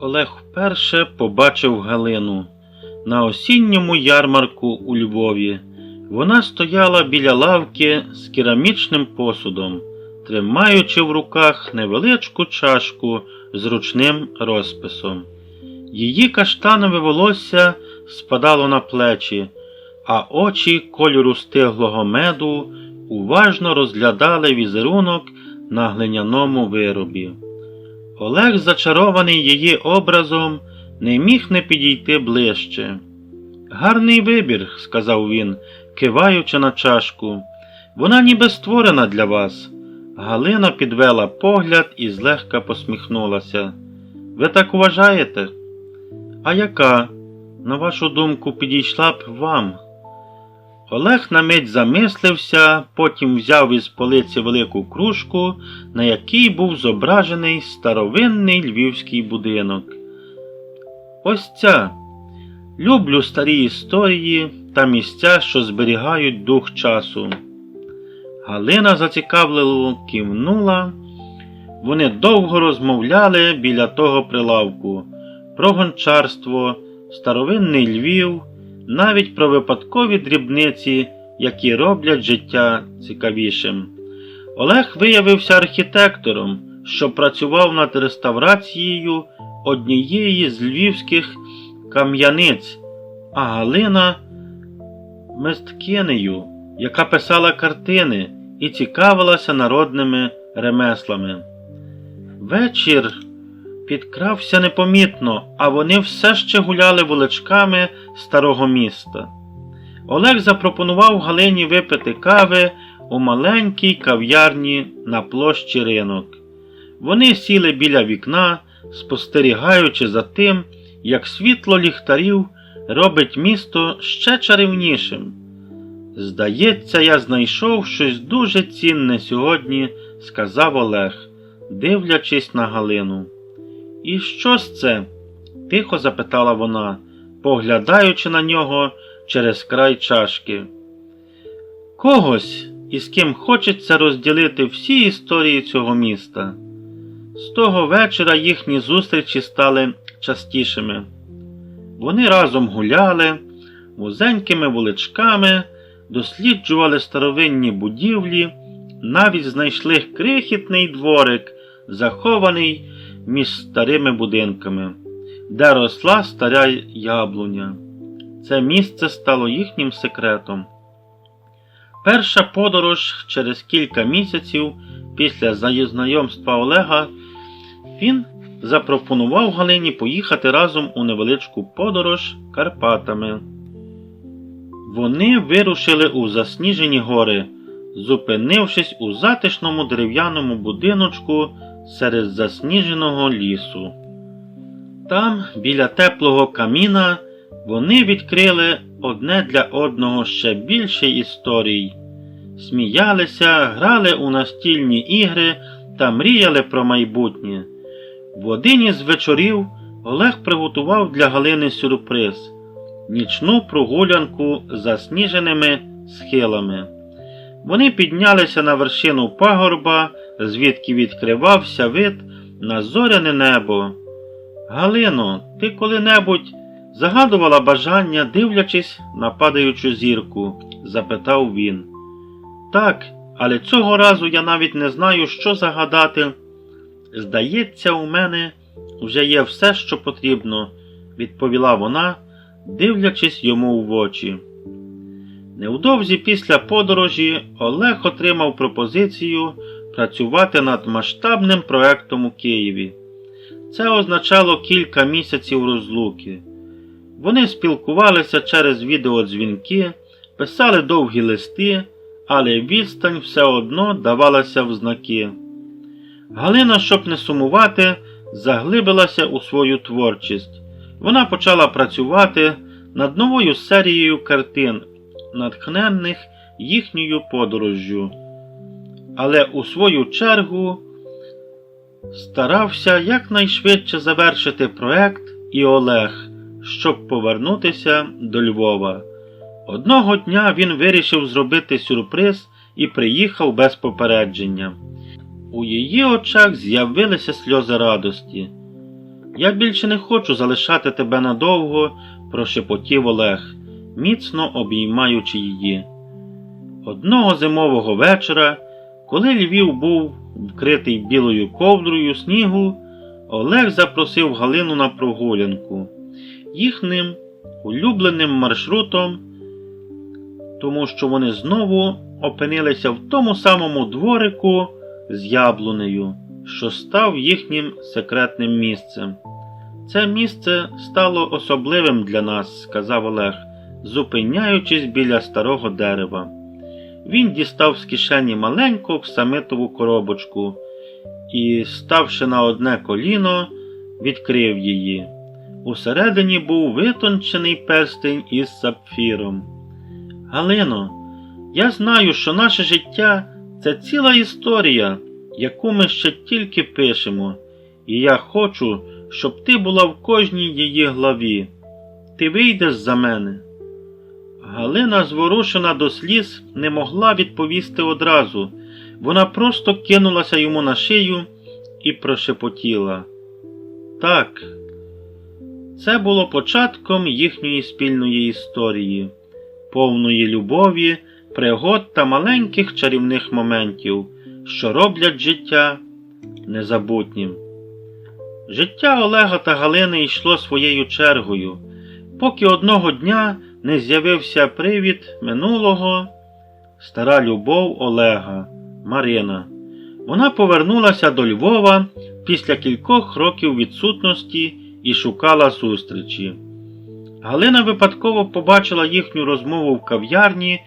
Олег вперше побачив Галину на осінньому ярмарку у Львові. Вона стояла біля лавки з керамічним посудом, тримаючи в руках невеличку чашку з ручним розписом. Її каштанове волосся спадало на плечі, а очі кольору стиглого меду уважно розглядали візерунок на глиняному виробі. Олег, зачарований її образом, не міг не підійти ближче. Гарний вибір, сказав він, киваючи на чашку. Вона ніби створена для вас. Галина підвела погляд і злегка посміхнулася. Ви так вважаєте? А яка, на вашу думку, підійшла б вам? Олег на мить замислився, потім взяв із полиці велику кружку, на якій був зображений старовинний львівський будинок. Ось ця. Люблю старі історії та місця, що зберігають дух часу. Галина зацікавливо кивнула. Вони довго розмовляли біля того прилавку про гончарство, старовинний Львів, навіть про випадкові дрібниці, які роблять життя цікавішим. Олег виявився архітектором, що працював над реставрацією однієї з львівських кам'яниць, а Галина мисткинею, яка писала картини і цікавилася народними ремеслами. Вечір підкрався непомітно, а вони все ще гуляли вуличками старого міста. Олег запропонував Галині випити кави у маленькій кав'ярні на площі ринок. Вони сіли біля вікна, спостерігаючи за тим, як світло ліхтарів робить місто ще чарівнішим. Здається, я знайшов щось дуже цінне сьогодні, сказав Олег, дивлячись на Галину. І що ж це? тихо запитала вона, поглядаючи на нього через край чашки. Когось, із ким хочеться розділити всі історії цього міста. З того вечора їхні зустрічі стали частішими. Вони разом гуляли вузенькими вуличками, досліджували старовинні будівлі, навіть знайшли крихітний дворик, захований між старими будинками, де росла стара яблуня. Це місце стало їхнім секретом. Перша подорож через кілька місяців після знайомства Олега він запропонував Галині поїхати разом у невеличку подорож Карпатами. Вони вирушили у засніжені гори, зупинившись у затишному дерев'яному будиночку серед засніженого лісу. Там, біля теплого каміна, вони відкрили одне для одного ще більше історій, сміялися, грали у настільні ігри та мріяли про майбутнє. В один із вечорів Олег приготував для Галини сюрприз нічну прогулянку засніженими схилами. Вони піднялися на вершину пагорба, звідки відкривався вид на зоряне небо. Галино, ти коли-небудь загадувала бажання, дивлячись на падаючу зірку? запитав він. Так, але цього разу я навіть не знаю, що загадати. Здається, у мене вже є все, що потрібно, відповіла вона, дивлячись йому в очі. Невдовзі після подорожі Олег отримав пропозицію працювати над масштабним проектом у Києві. Це означало кілька місяців розлуки. Вони спілкувалися через відеодзвінки, писали довгі листи, але відстань все одно давалася в знаки. Галина, щоб не сумувати, заглибилася у свою творчість. Вона почала працювати над новою серією картин, натхненних їхньою подорожжю. Але у свою чергу старався якнайшвидше завершити проект і Олег, щоб повернутися до Львова. Одного дня він вирішив зробити сюрприз і приїхав без попередження. У її очах з'явилися сльози радості. Я більше не хочу залишати тебе надовго, прошепотів Олег, міцно обіймаючи її. Одного зимового вечора, коли Львів був вкритий білою ковдрою снігу, Олег запросив Галину на прогулянку. Їхнім улюбленим маршрутом, тому що вони знову опинилися в тому самому дворику з яблунею, що став їхнім секретним місцем. Це місце стало особливим для нас, сказав Олег, зупиняючись біля старого дерева. Він дістав з кишені маленьку оксамитову коробочку і, ставши на одне коліно, відкрив її. Усередині був витончений перстень із сапфіром. Галино, я знаю, що наше життя це ціла історія, яку ми ще тільки пишемо, і я хочу, щоб ти була в кожній її главі. Ти вийдеш за мене. Галина, зворушена до сліз, не могла відповісти одразу. Вона просто кинулася йому на шию і прошепотіла. Так, це було початком їхньої спільної історії, повної любові, пригод та маленьких чарівних моментів, що роблять життя незабутнім. Життя Олега та Галини йшло своєю чергою, поки одного дня не з'явився привід минулого стара любов Олега Марина. Вона повернулася до Львова після кількох років відсутності і шукала зустрічі. Галина випадково побачила їхню розмову в кав'ярні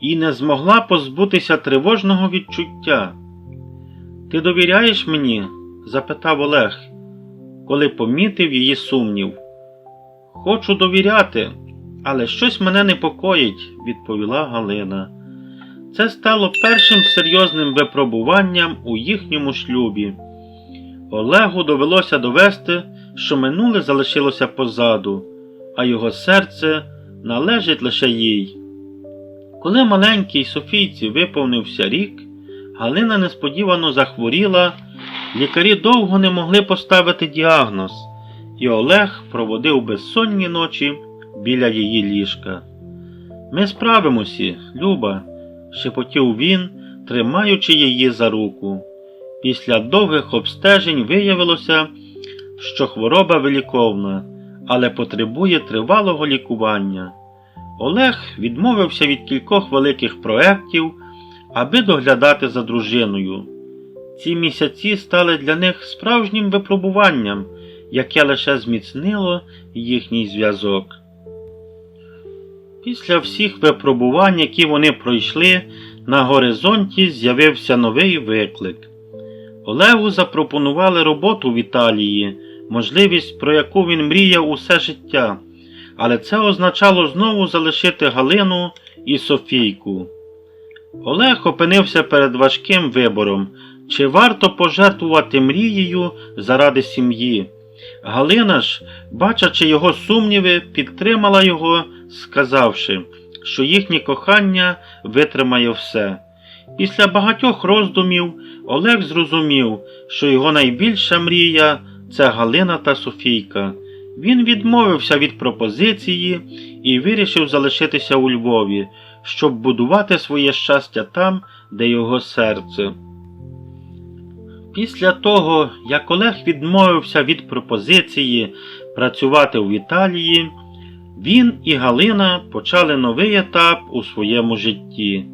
і не змогла позбутися тривожного відчуття. Ти довіряєш мені? запитав Олег, коли помітив її сумнів. Хочу довіряти, але щось мене непокоїть, відповіла Галина. Це стало першим серйозним випробуванням у їхньому шлюбі. Олегу довелося довести, що минуле залишилося позаду, а його серце належить лише їй. Коли маленькій Софійці виповнився рік, Галина несподівано захворіла, лікарі довго не могли поставити діагноз, і Олег проводив безсонні ночі біля її ліжка. Ми справимося, Люба, шепотів він, тримаючи її за руку. Після довгих обстежень виявилося, що хвороба виліковна, але потребує тривалого лікування. Олег відмовився від кількох великих проєктів, аби доглядати за дружиною. Ці місяці стали для них справжнім випробуванням, яке лише зміцнило їхній зв'язок. Після всіх випробувань, які вони пройшли, на горизонті з'явився новий виклик. Олегу запропонували роботу в Італії, можливість, про яку він мріяв усе життя, але це означало знову залишити Галину і Софійку. Олег опинився перед важким вибором, чи варто пожертвувати мрією заради сім'ї. Галина ж, бачачи його сумніви, підтримала його, сказавши, що їхнє кохання витримає все. Після багатьох роздумів Олег зрозумів, що його найбільша мрія це Галина та Софійка. Він відмовився від пропозиції і вирішив залишитися у Львові, щоб будувати своє щастя там, де його серце. Після того, як Олег відмовився від пропозиції працювати в Італії, він і Галина почали новий етап у своєму житті.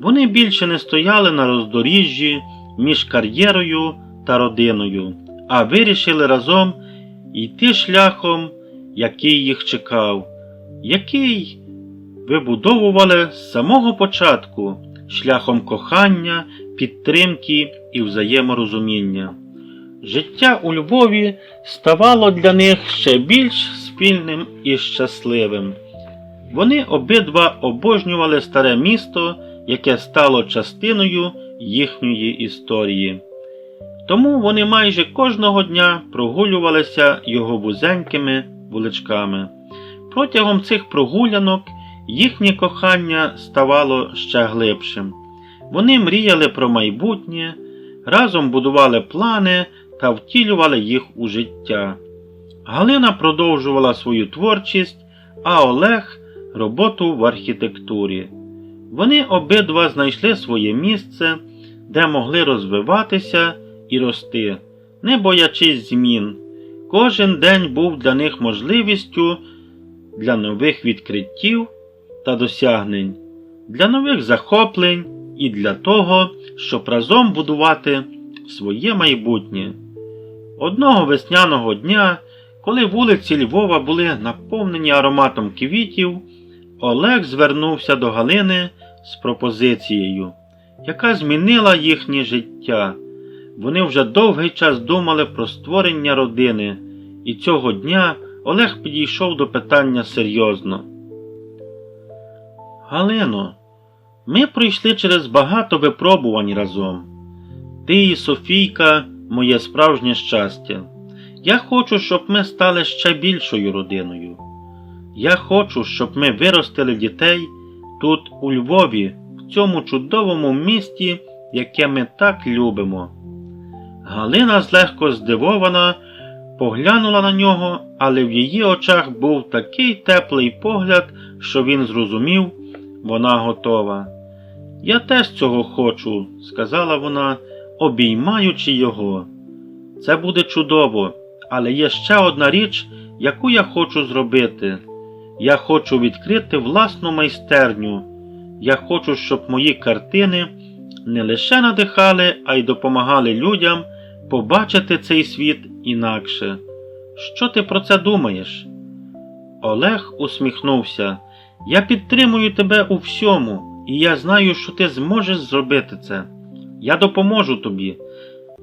Вони більше не стояли на роздоріжжі між кар'єрою та родиною, а вирішили разом йти шляхом, який їх чекав, який вибудовували з самого початку, шляхом кохання, підтримки і взаєморозуміння. Життя у Львові ставало для них ще більш спільним і щасливим. Вони обидва обожнювали старе місто, яке стало частиною їхньої історії. Тому вони майже кожного дня прогулювалися його вузенькими вуличками. Протягом цих прогулянок їхнє кохання ставало ще глибшим. Вони мріяли про майбутнє, разом будували плани та втілювали їх у життя. Галина продовжувала свою творчість, а Олег роботу в архітектурі. Вони обидва знайшли своє місце, де могли розвиватися і рости, не боячись змін. Кожен день був для них можливістю для нових відкриттів та досягнень, для нових захоплень і для того, щоб разом будувати своє майбутнє. Одного весняного дня, коли вулиці Львова були наповнені ароматом квітів, Олег звернувся до Галини з пропозицією, яка змінила їхнє життя. Вони вже довгий час думали про створення родини, і цього дня Олег підійшов до питання серйозно. Галино, ми пройшли через багато випробувань разом. Ти і Софійка моє справжнє щастя. Я хочу, щоб ми стали ще більшою родиною. Я хочу, щоб ми виростили дітей тут, у Львові, в цьому чудовому місті, яке ми так любимо. Галина злегко здивована, поглянула на нього, але в її очах був такий теплий погляд, що він зрозумів, вона готова. Я теж цього хочу, сказала вона, обіймаючи його. Це буде чудово, але є ще одна річ, яку я хочу зробити. Я хочу відкрити власну майстерню. Я хочу, щоб мої картини не лише надихали, а й допомагали людям побачити цей світ інакше. Що ти про це думаєш? Олег усміхнувся. Я підтримую тебе у всьому, і я знаю, що ти зможеш зробити це. Я допоможу тобі.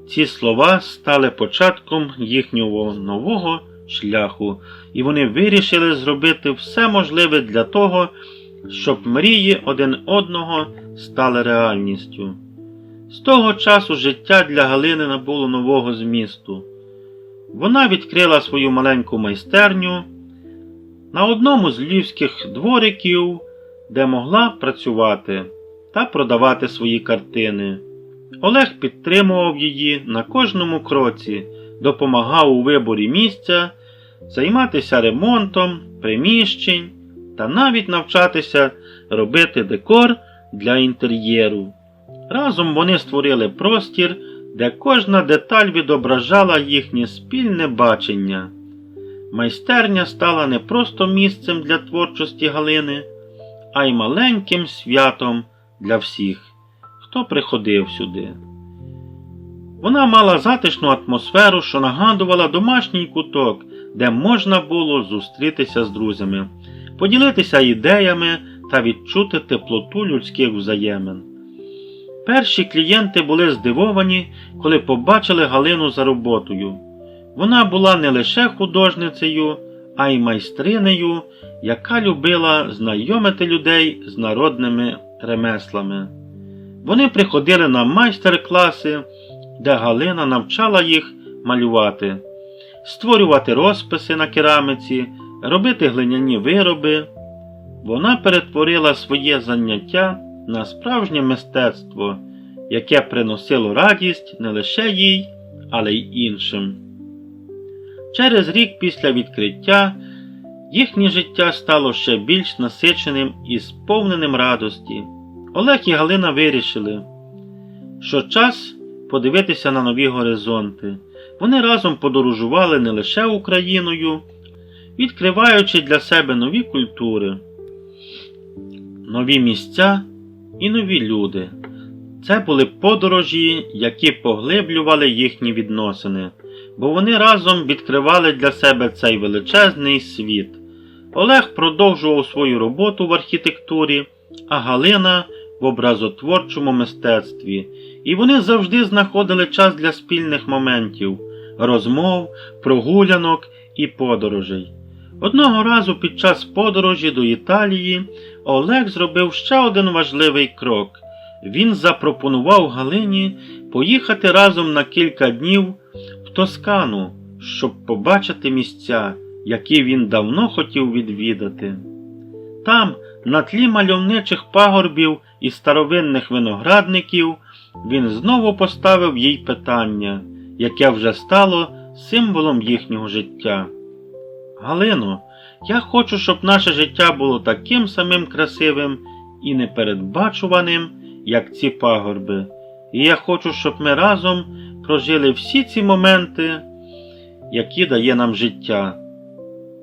Ці слова стали початком їхнього нового шляху, і вони вирішили зробити все можливе для того, щоб мрії один одного стали реальністю. З того часу життя для Галини набуло нового змісту. Вона відкрила свою маленьку майстерню на одному з львівських двориків, де могла працювати та продавати свої картини. Олег підтримував її на кожному кроці, допомагав у виборі місця, займатися ремонтом, приміщень та навіть навчатися робити декор для інтер'єру. Разом вони створили простір, де кожна деталь відображала їхнє спільне бачення. Майстерня стала не просто місцем для творчості Галини, а й маленьким святом для всіх, хто приходив сюди. Вона мала затишну атмосферу, що нагадувала домашній куток, де можна було зустрітися з друзями, поділитися ідеями та відчути теплоту людських взаємин. Перші клієнти були здивовані, коли побачили Галину за роботою. Вона була не лише художницею, а й майстринею, яка любила знайомити людей з народними ремеслами. Вони приходили на майстер-класи, де Галина навчала їх малювати, створювати розписи на керамиці, робити глиняні вироби. Вона перетворила своє заняття на справжнє мистецтво, яке приносило радість не лише їй, але й іншим. Через рік після відкриття їхнє життя стало ще більш насиченим і сповненим радості. Олег і Галина вирішили, що час подивитися на нові горизонти. Вони разом подорожували не лише Україною, відкриваючи для себе нові культури, нові місця і нові люди. Це були подорожі, які поглиблювали їхні відносини, бо вони разом відкривали для себе цей величезний світ. Олег продовжував свою роботу в архітектурі, а Галина в образотворчому мистецтві, і вони завжди знаходили час для спільних моментів, розмов, прогулянок і подорожей. Одного разу під час подорожі до Італії Олег зробив ще один важливий крок. Він запропонував Галині поїхати разом на кілька днів в Тоскану, щоб побачити місця, які він давно хотів відвідати. Там, на тлі мальовничих пагорбів і старовинних виноградників, він знову поставив їй питання, яке вже стало символом їхнього життя. Галино, я хочу, щоб наше життя було таким самим красивим і непередбачуваним, як ці пагорби. І я хочу, щоб ми разом прожили всі ці моменти, які дає нам життя.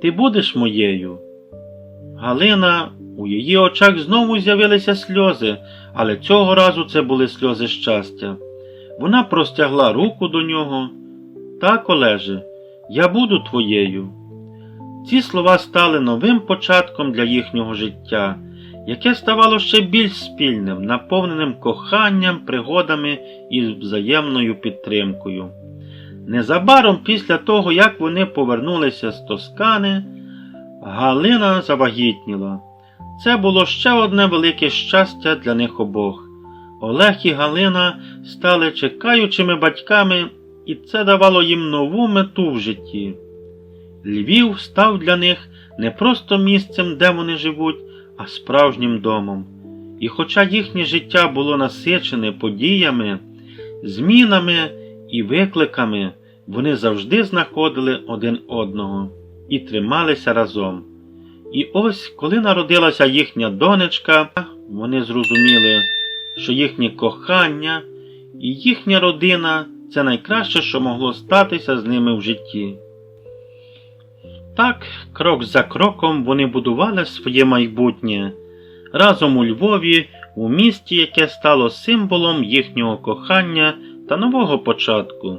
Ти будеш моєю. Галина, у її очах знову з'явилися сльози, але цього разу це були сльози щастя. Вона простягла руку до нього. Так, Олеже, я буду твоєю. Ці слова стали новим початком для їхнього життя, яке ставало ще більш спільним, наповненим коханням, пригодами і взаємною підтримкою. Незабаром після того, як вони повернулися з Тоскани, Галина завагітніла. Це було ще одне велике щастя для них обох. Олег і Галина стали чекаючими батьками, і це давало їм нову мету в житті. Львів став для них не просто місцем, де вони живуть, а справжнім домом. І хоча їхнє життя було насичене подіями, змінами і викликами, вони завжди знаходили один одного і трималися разом. І ось, коли народилася їхня донечка, вони зрозуміли, що їхнє кохання і їхня родина це найкраще, що могло статися з ними в житті. Так, крок за кроком вони будували своє майбутнє разом у Львові, у місті, яке стало символом їхнього кохання та нового початку.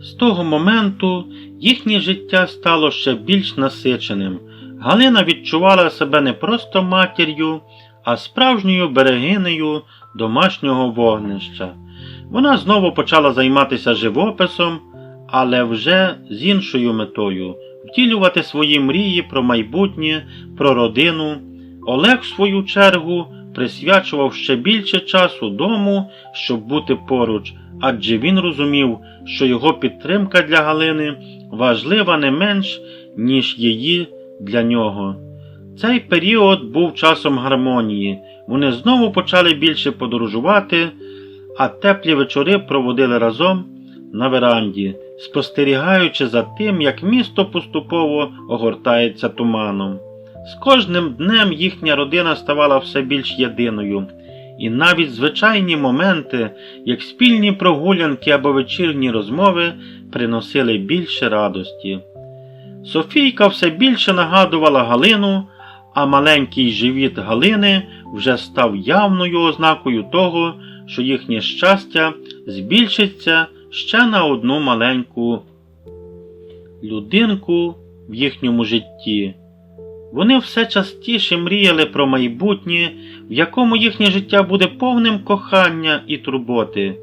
З того моменту їхнє життя стало ще більш насиченим. Галина відчувала себе не просто матір'ю, а справжньою берегинею домашнього вогнища. Вона знову почала займатися живописом, але вже з іншою метою втілювати свої мрії про майбутнє, про родину. Олег, в свою чергу, присвячував ще більше часу дому, щоб бути поруч, адже він розумів, що його підтримка для Галини важлива не менш, ніж її для нього. Цей період був часом гармонії. Вони знову почали більше подорожувати, а теплі вечори проводили разом на веранді, спостерігаючи за тим, як місто поступово огортається туманом. З кожним днем їхня родина ставала все більш єдиною, і навіть звичайні моменти, як спільні прогулянки або вечірні розмови, приносили більше радості. Софійка все більше нагадувала Галину, а маленький живіт Галини вже став явною ознакою того, що їхнє щастя збільшиться ще на одну маленьку людинку в їхньому житті. Вони все частіше мріяли про майбутнє, в якому їхнє життя буде повним кохання і турботи,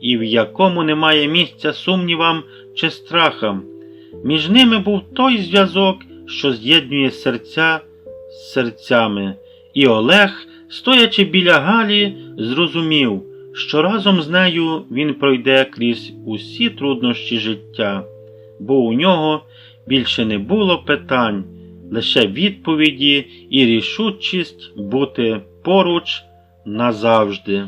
і в якому немає місця сумнівам чи страхам. Між ними був той зв'язок, що з'єднує серця з серцями, і Олег, стоячи біля Галі, зрозумів, що разом з нею він пройде крізь усі труднощі життя, бо у нього більше не було питань, лише відповіді і рішучість бути поруч назавжди.